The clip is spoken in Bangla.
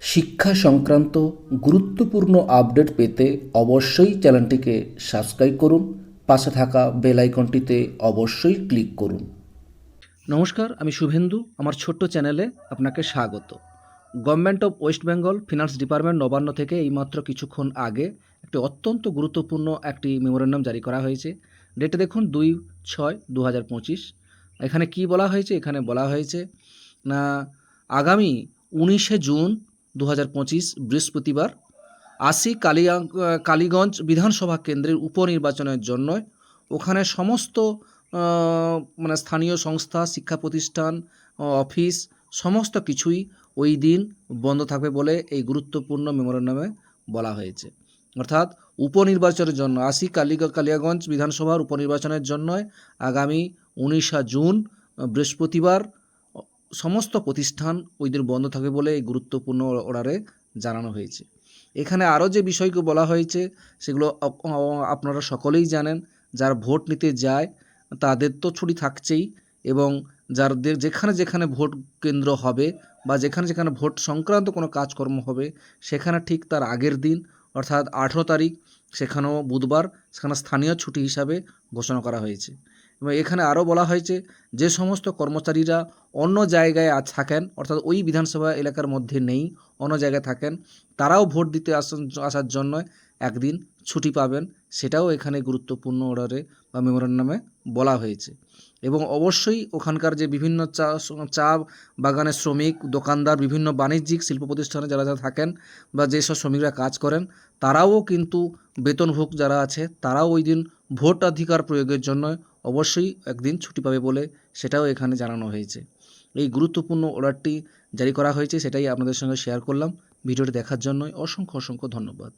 শিক্ষা সংক্রান্ত গুরুত্বপূর্ণ আপডেট পেতে অবশ্যই চ্যানেলটিকে সাবস্ক্রাইব করুন, পাশে থাকা বেল আইকনটিতে অবশ্যই ক্লিক করুন। নমস্কার, আমি শুভেন্দু, আমার ছোট্ট চ্যানেলে আপনাকে স্বাগত। Government of West Bengal finance department Nabanna থেকে এইমাত্র কিছুক্ষণ আগে একটি অত্যন্ত গুরুত্বপূর্ণ একটি মেমোরেন্ডাম জারি করা হয়েছে। ডেটে দেখুন, দুই ছয় দু হাজার পঁচিশ। এখানে কি বলা হয়েছে? এখানে বলা হয়েছে না আগামী উনিশে জুন দু হাজার পঁচিশ বৃহস্পতিবার আশি কালিয়া, কালীগঞ্জ বিধানসভা কেন্দ্রের উপনির্বাচনের জন্য ওখানে সমস্ত মানে স্থানীয় সংস্থা, শিক্ষা প্রতিষ্ঠান, অফিস সমস্ত কিছুই ওই দিন বন্ধ থাকবে বলে এই গুরুত্বপূর্ণ মেমোরেন্ডামে বলা হয়েছে। অর্থাৎ উপনির্বাচনের জন্য আশি কালী কালিয়াগঞ্জ বিধানসভার উপনির্বাচনের জন্য আগামী উনিশা জুন বৃহস্পতিবার সমস্ত প্রতিষ্ঠান ওই দিন বন্ধ থাকবে বলে এই গুরুত্বপূর্ণ অর্ডারে জানানো হয়েছে। এখানে আরও যে বিষয়গুলো বলা হয়েছে, সেগুলো আপনারা সকলেই জানেন। যারা ভোট নিতে যায়, তাদের তো ছুটি থাকছেই এবং যাদের যেখানে যেখানে ভোট কেন্দ্র হবে বা যেখানে যেখানে ভোট সংক্রান্ত কোনো কাজকর্ম হবে, সেখানে ঠিক তার আগের দিন, অর্থাৎ আঠেরো তারিখ সেখানেও বুধবার সেখানে স্থানীয় ছুটি হিসাবে ঘোষণা করা হয়েছে। এবং এখানে আরও বলা হয়েছে, যে সমস্ত কর্মচারীরা অন্য জায়গায় থাকেন, অর্থাৎ ওই বিধানসভা এলাকার মধ্যে নেই, অন্য জায়গায় থাকেন, তারাও ভোট দিতে আস আসার জন্য একদিন ছুটি পাবেন, সেটাও এখানে গুরুত্বপূর্ণ অর্ডারে বা মেমোরেন্ডামে বলা হয়েছে। এবং অবশ্যই ওখানকার যে বিভিন্ন চা চা বাগানের শ্রমিক, দোকানদার, বিভিন্ন বাণিজ্যিক শিল্প প্রতিষ্ঠানে যারা যারা থাকেন বা যেসব শ্রমিকরা কাজ করেন, তারাও কিন্তু বেতনভোগ যারা আছে, তারাও ওই দিন ভোট অধিকার প্রয়োগের জন্য অবশ্যই একদিন ছুটি পাবে বলে সেটাও এখানে জানানো হয়েছে। এই গুরুত্বপূর্ণ অর্ডারটি জারি করা হয়েছে, সেটাই আপনাদের সঙ্গে শেয়ার করলাম। ভিডিওটি দেখার জন্য অসংখ্য অসংখ্য ধন্যবাদ।